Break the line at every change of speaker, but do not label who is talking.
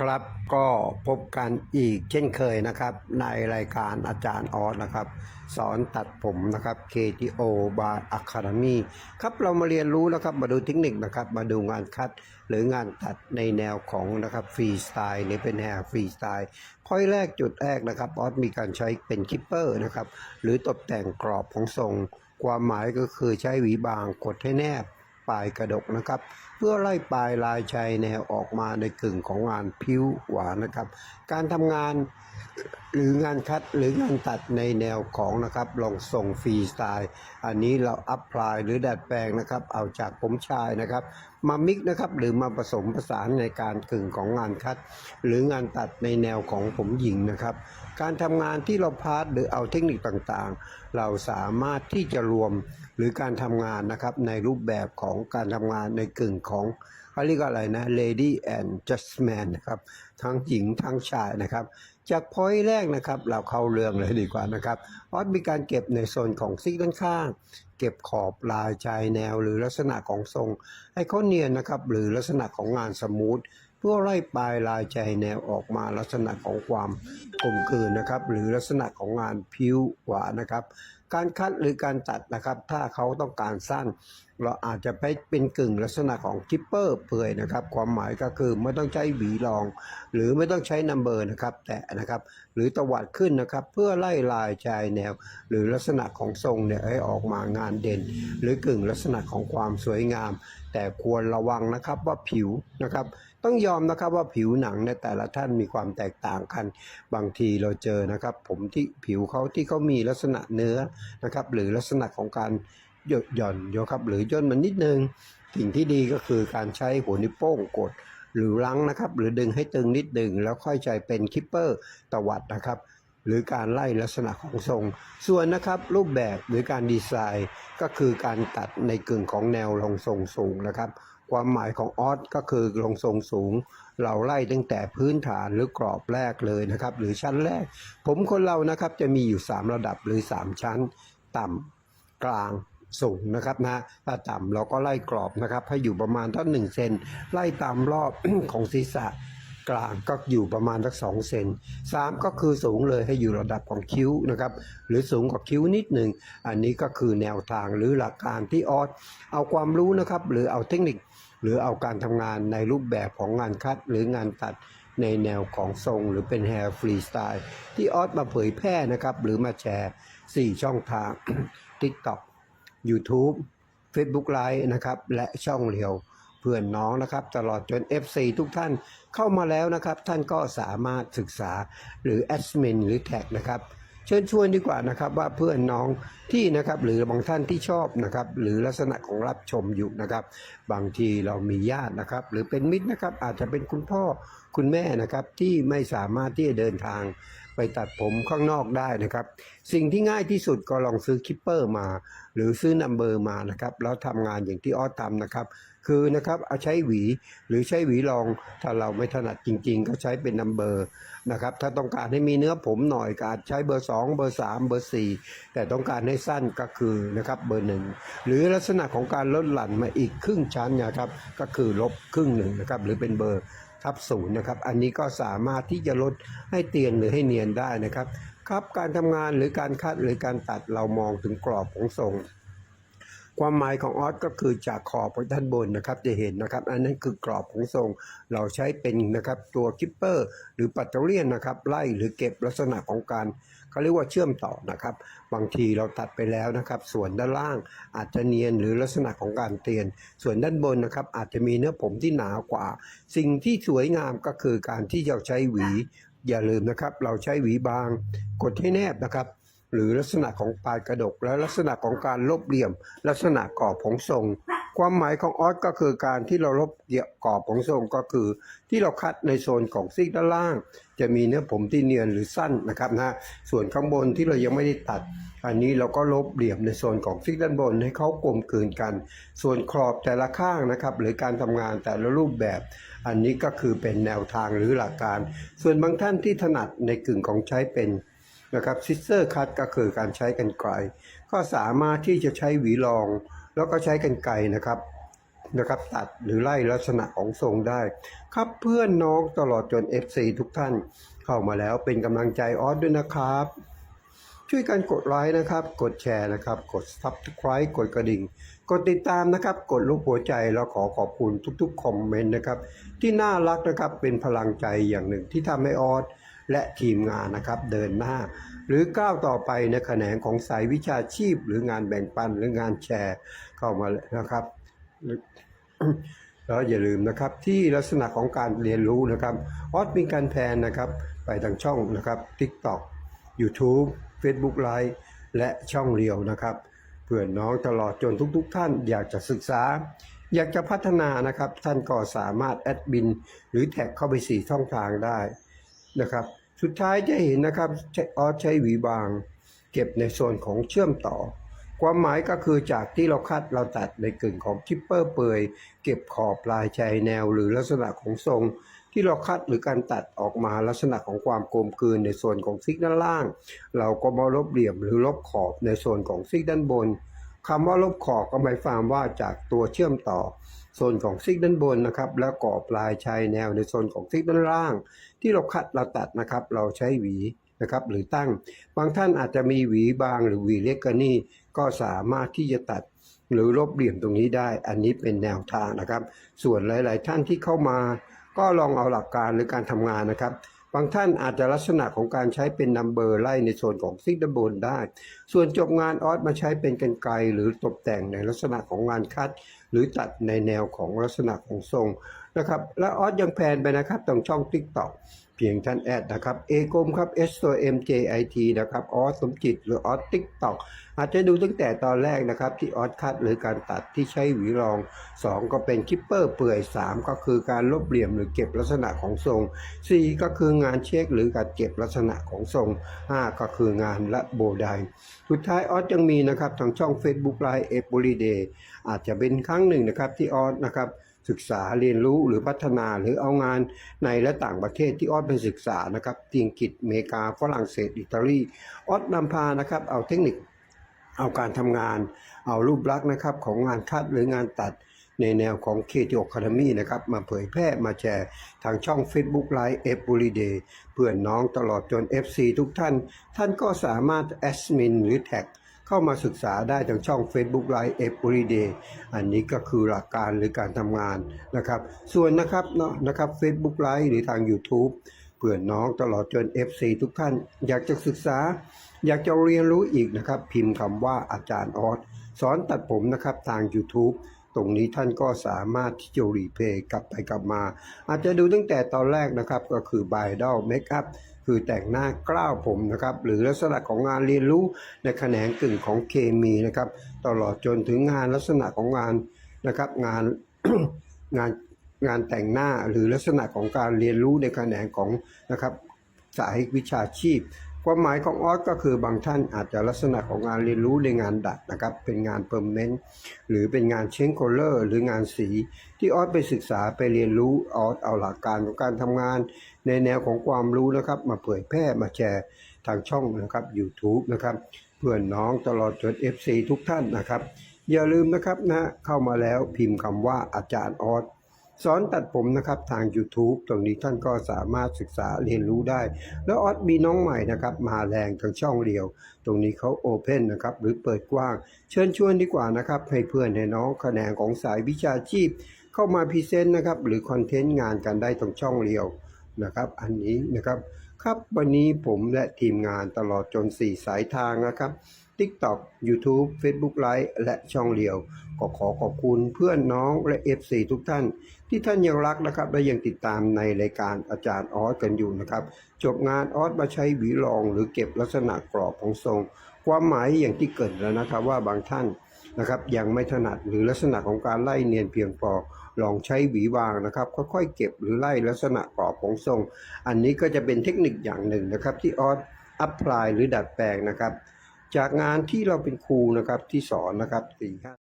ครับก็พบกันอีกเช่นเคยนะครับ ในรายการอาจารย์ออสนะครับ สอนตัดผมนะครับ KTO by Academy ครับเรามาเรียนรู้นะครับมาดูเทคนิคนะครับ มาดูงานคัดหรืองานตัดในแนวของนะครับฟรีสไตล์หรือเป็นแนวฟรีสไตล์พอยแรกจุดแรกนะครับออสมีการใช้เป็นคิปเปอร์นะครับ หรือตกแต่งกรอบของทรง ความหมายก็คือใช้หวีบางกดให้แนบปลายกระดกนะครับ เพื่อไล่ปลายลายชัยแนวออกมาในกึ่งของงานผิวหวานนะครับ การทำงาน หรืองานคัดหรืองานตัดในแนวของนะครับลองส่งฟรีสไตล์ อันนี้เราอัพพลายหรือดัดแปลงนะครับ เอาจากผมชายนะครับ มามิกนะครับหรือมาผสมผสานในการกึ่งของงานคัด หรืองานตัดในแนวของผมหญิงนะครับ การทำงานที่เราพาร์ทหรือเอาเทคนิคต่างๆ เราสามารถที่จะรวมหรือการทำงานนะครับในรูปแบบของการทำงานในกึ่งของเขาเรียกว่าอะไรนะ lady and gentleman นะครับทั้งหญิงทั้งชายนะครับ จากพอยต์แรกนะครับ เราเข้าเรื่องเลยดีกว่านะครับออสมีการเก็บในโซนของซิกด้านข้าง เก็บขอบลายชายแนวหรือลักษณะของทรงให้เขาเนียนนะครับ หรือลักษณะของงานสมูทเพื่อไล่ปลายลายชายแนวออกมาลักษณะของความกลมกลืนนะครับ หรือลักษณะของงานผิวหวานนะครับ การคัดหรือการตัดนะครับ ถ้าเขาต้องการสั้น เราอาจจะไปเป็นกึ่งลักษณะของคิปเปอร์เปื่อยนะครับ ความหมายก็คือไม่ต้องใช้หวีรอง หรือไม่ต้องใช้นัมเบอร์นะครับ แต่นะครับ หรือตวัดขึ้นนะครับ เพื่อไล่ลายชายแนว หรือลักษณะของทรงเนี่ยให้ออกมางานเด่น หรือกึ่งลักษณะของความสวยงาม แต่ควรระวังนะครับว่าผิวนะครับต้องยอมนะครับว่าผิวหนังในแต่ละท่านมีความแตกต่างกัน บางทีเราเจอนะครับ ผมที่ผิวเขาที่เขามีลักษณะเนื้อนะครับหรือลักษณะของการหยดหย่อนโยครับหรือย่นมันนิดนึงสิ่งที่ดีก็คือการใช้หัวนิ้วโป้งกด หรือรั้งนะครับ หรือดึงให้ตึงนิดดึงแล้วค่อยใจเป็นคิปเปอร์ตวัดนะครับ หรือการไล่ลักษณะของทรง ส่วนนะครับรูปแบบหรือการดีไซน์ก็คือการตัดในกึ่งของแนวลงทรงสูงนะครับ ความหมายของออสก็คือลงทรงสูง เราไล่ตั้งแต่พื้นฐานหรือกรอบแรกเลยนะครับ หรือชั้นแรก ผมคนเรานะครับจะมีอยู่ 3 ระดับหรือ 3 ชั้น ต่ำกลาง สูงนะครับนะถ้าต่ำเราก็ไล่กรอบนะครับให้อยู่ประมาณทั้งหนึ่งเซนไล่ตามรอบ ของศีรษะกลางก็อยู่ประมาณสักสองเซนสามก็คือสูงเลยให้อยู่ระดับของคิ้วนะครับ หรือสูงกว่าคิ้วนิดหนึ่ง อันนี้ก็คือแนวทางหรือหลักการที่ออสเอาความรู้นะครับ หรือเอาเทคนิค หรือเอาการทำงานในรูปแบบของงานคัดหรืองานตัดในแนวของทรงหรือเป็น hair freestyle ที่ออสมาเผยแพร่นะครับ หรือมาแชร์ 4 ช่องทาง TikTok YouTube Facebook Live นะครับและช่องเรียวเพื่อนน้องนะครับ ตลอดจน FC ทุกท่านเข้ามาแล้วนะครับ ท่านก็สามารถศึกษาหรือแอดมินหรือแท็กนะครับ เชิญชวนดีกว่านะครับว่าเพื่อนน้องที่นะครับหรือบางท่านที่ชอบนะครับหรือลักษณะของรับชมอยู่นะครับ บางทีเรามีญาตินะครับ หรือเป็นมิตรนะครับอาจจะเป็นคุณพ่อคุณแม่นะครับที่ไม่สามารถที่จะเดินทางไปตัดผมข้างนอกได้นะครับ สิ่งที่ง่ายที่สุดก็ลองซื้อคิปเปอร์มา หรือซื้อนัมเบอร์มานะครับแล้วทำงานอย่างที่ออสทำนะครับ คือนะครับเอาใช้หวีหรือใช้หวีรองถ้าเราไม่ถนัดจริง ๆ ก็ใช้เป็นนัมเบอร์นะครับถ้าต้องการให้มีเนื้อผมหน่อยก็อาจใช้เบอร์ 2 เบอร์ 3 เบอร์ 4 แต่ต้องการให้สั้นก็คือนะครับเบอร์หนึ่งหรือลักษณะของการลดหลั่นมาอีกครึ่งชั้นนะครับก็คือลบครึ่งหนึ่งนะครับหรือเป็นเบอร์ทับศูนย์นะครับอันนี้ก็สามารถที่จะลดให้เตียนหรือให้เนียนได้นะครับครับการทำงานหรือการคัดหรือการตัดเรามองถึงกรอบของทรง ความหมายของออสก็คือจากขอบไปด้านบนนะครับจะเห็นนะครับ อันนั้นคือกรอบของทรง เราใช้เป็นนะครับตัวคิปเปอร์ หรือปัตเตอร์เลียนนะครับไล่หรือเก็บลักษณะของการเขาเรียกว่าเชื่อมต่อนะครับ บางทีเราตัดไปแล้วนะครับ ส่วนด้านล่างอาจจะเนียนหรือลักษณะของการเตียน ส่วนด้านบนนะครับ อาจจะมีเนื้อผมที่หนากว่า สิ่งที่สวยงามก็คือการที่เราใช้หวี อย่าลืมนะครับ เราใช้หวีบาง กดให้แนบนะครับ หรือลักษณะของปลายกระดก และลักษณะของการลบเหลี่ยม ลักษณะกรอบของทรง ความหมายของออสก็คือการที่เราลบเหลี่ยมกรอบของทรงก็คือ ที่เราคัดในโซนของซีกด้านล่าง จะมีเนื้อผมที่เนียนหรือสั้นนะครับนะส่วนข้างบนที่เรายังไม่ได้ตัด อันนี้เราก็ลบเหลี่ยมในโซนของซีกด้านบนให้เขากลมกลืนกัน ส่วนขอบแต่ละข้างนะครับหรือการทำงานแต่ละรูปแบบ อันนี้ก็คือเป็นแนวทางหรือหลักการ ส่วนบางท่านที่ถนัดในกึ่งของใช้เป็น นะครับซิสเตอร์คัตก็คือการใช้กันไกลก็สามารถที่จะใช้หวีรอง แล้วก็ใช้กันไกลนะครับนะครับ ตัดหรือไล่ลักษณะของทรงได้ ครับเพื่อนน้องตลอดจน FC ทุกท่านเข้ามาแล้วเป็นกำลังใจออสด้วยนะครับ ช่วยกันกดไลค์นะครับ กดแชร์นะครับ กด Subscribe กดกระดิ่ง กดติดตามนะครับ กดรูปหัวใจแล้วขอขอบคุณทุกๆคอมเมนต์นะครับ ที่น่ารักนะครับเป็นพลังใจอย่างหนึ่งที่ทำให้ออส และทีมงานนะครับเดินหน้า หรือก้าวต่อไปในแขนงของสายวิชาชีพ หรืองานแบ่งปันหรืองานแชร์เข้ามานะครับแล้วอย่าลืมนะครับที่ลักษณะของการเรียนรู้นะครับออสมีการแพนนะครับ ไปทางช่องนะครับ TikTok YouTube Facebook Live และช่องเรียวนะครับเพื่อนน้องตลอดจนทุกๆทท่านอยากจะศึกษา อยากจะพัฒนานะครับ ท่านก็สามารถแอดบิน หรือแท็กเข้าไปสี่ช่องทางได้ นะครับ สุดท้ายจะเห็นนะครับออสใช้หวีบาง เก็บในโซนของเชื่อมต่อ ความหมายก็คือจากที่เราคัดเราตัดในกึ่งของทิปเปอร์เปยเก็บขอบปลายชายแนว หรือลักษณะของทรงที่เราคัดหรือการตัดออกมาลักษณะของความกลมกลืนในส่วนของซิกด้านล่าง เราก็มาลบเหลี่ยมหรือลบขอบในส่วนของซิกด้านบน คำว่าลบขอบก็หมายความว่าจากตัวเชื่อมต่อโซนของซิกด้านบนนะครับ แล้วก่อปลายชายแนวในโซนของซิกด้านล่าง ที่เราคัดเราตัดนะครับ เราใช้หวีนะครับ หรือตั้ง บางท่านอาจจะมีหวีบางหรือหวีเล็กกว่านี้ก็สามารถที่จะตัดหรือลบเหลี่ยมตรงนี้ได้ อันนี้เป็นแนวทางนะครับ ส่วนหลาย ๆ ท่านที่เข้ามา ก็ลองเอาหลักการหรือการทำงานนะครับ บางท่านอาจจะลักษณะของการใช้เป็นนัมเบอร์ไล่ในส่วนของซิกด้านบนได้ ส่วนจบงานออสมาใช้เป็นกันไกรหรือตกแต่งในลักษณะของงานคัด หรือตัดในแนวของลักษณะของทรงนะครับและออสยังแพนไปนะครับตรงช่องติ๊กต็อก เพียงท่านแอดนะครับเอกมครับ S ตัว M J I T นะครับออสสมจิตหรือออส t ิ k t o k อาจจะดูตั้งแต่ตอนแรกนะครับ ที่ออสคัดหรือการตัดที่ใช้หวีรอง 2 ก็เป็นคิปเปอร์เปื่อย 3 ก็คือการลบเหลี่ยมหรือเก็บลักษณะของทรง 4 ก็คืองานเช็คหรือการเก็บลักษณะของทรง 5 ก็คืองานและโบไดสุดท้ายออสยังมีนะครับทางช่อง Facebook Live e v e r y Day อาจจะเป็นครั้งหนึ่งนะครับที่ออสนะครับ ศึกษาเรียนรู้หรือพัฒนาหรือเอางานในและต่างประเทศที่ออสไปศึกษานะครับที่อังกฤษอเมริกาฝรั่งเศส อิตาลีออสนำพานะครับเอาเทคนิคเอาการทำงาน เอารูปลักษณ์นะครับของงานคัดหรืองานตัดในแนวของ k t o Academy นะครับ มาเผยแพร่มาแชร์ทางช่อง Facebook Live Everyday เพื่อนน้องตลอดจน FC ทุกท่าน ท่านก็สามารถแอดมินหรือแท็ก เข้ามาศึกษาได้ทางช่อง Facebook Live Everyday อันนี้ก็คือหลักการหรือการทำงานนะครับ ส่วนนะครับเนาะนะครับ Facebook Live หรือทาง YouTube เพื่อนน้องตลอดจน FC ทุกท่าน อยากจะศึกษา อยากจะเรียนรู้อีกนะครับ พิมพ์คำว่าอาจารย์ออสสอนตัดผมนะครับทาง YouTube ตรงนี้ท่านก็สามารถที่จะรีเพย์กลับไปกลับมา อาจจะดูตั้งแต่ตอนแรกนะครับก็คือบายดอลเมคอัพ คือแต่งหน้ากล้าวผมนะครับหรือลักษณะของงานเรียนรู้ในแขนงกึ่งของเคมีนะครับตลอดจนถึงงานลักษณะของงานนะครับงานงานงานแต่งหน้าหรือลักษณะของการเรียนรู้ในแขนงของนะครับสายวิชาชีพ ความหมายของออสก็คือบางท่านอาจจะลักษณะของงานเรียนรู้ในงานดัดนะครับ เป็นงานเปอร์เมนต์หรือเป็นงานเชนโคลเลอร์หรืองานสี ที่ออสไปศึกษาไปเรียนรู้ออสเอาหลักการของการทำงาน ในแนวของความรู้นะครับ มาเผยแพร่มาแชร์ทางช่องนะครับ YouTube นะครับเพื่อนน้องตลอดจน FC ทุกท่านนะครับ อย่าลืมนะครับนะเข้ามาแล้วพิมพ์คำว่าอาจารย์ออส สอนตัดผมนะครับทาง YouTube ตรงนี้ท่านก็สามารถศึกษาเรียนรู้ได้ แล้วออสมีน้องใหม่นะครับมาแรงทางช่องเดียว ตรงนี้เขาโอเพนนะครับหรือเปิดกว้าง เชิญชวนดีกว่านะครับให้เพื่อนให้น้องแขนงของสายวิชาชีพ เข้ามาพรีเซนต์นะครับหรือคอนเทนต์งานกันได้ตรงช่องเดียวนะครับอันนี้นะครับครับวันนี้ผมและทีมงานตลอดจน 4 สายทางนะครับ TikTok YouTube Facebook Live และช่องเดียว ก็ขอขอบคุณเพื่อนน้องและ FC ทุกท่าน ที่ท่านยังรักนะครับ และยังติดตามในรายการอาจารย์ออสกันอยู่นะครับ จบงานออสมาใช้หวีรอง หรือเก็บลักษณะกรอบของทรง ความหมายอย่างที่เกิดแล้วนะครับว่าบางท่านนะครับยังไม่ถนัดหรือลักษณะของการไล่เนียนเพียงพอลองใช้หวีวางนะครับค่อยๆเก็บหรือไล่ลักษณะกรอบของทรง อันนี้ก็จะเป็นเทคนิคอย่างหนึ่งนะครับที่ออสอัพพลายหรือดัดแปลงนะครับ จากงานที่เราเป็นครูนะครับที่สอนนะครับสี่ห้า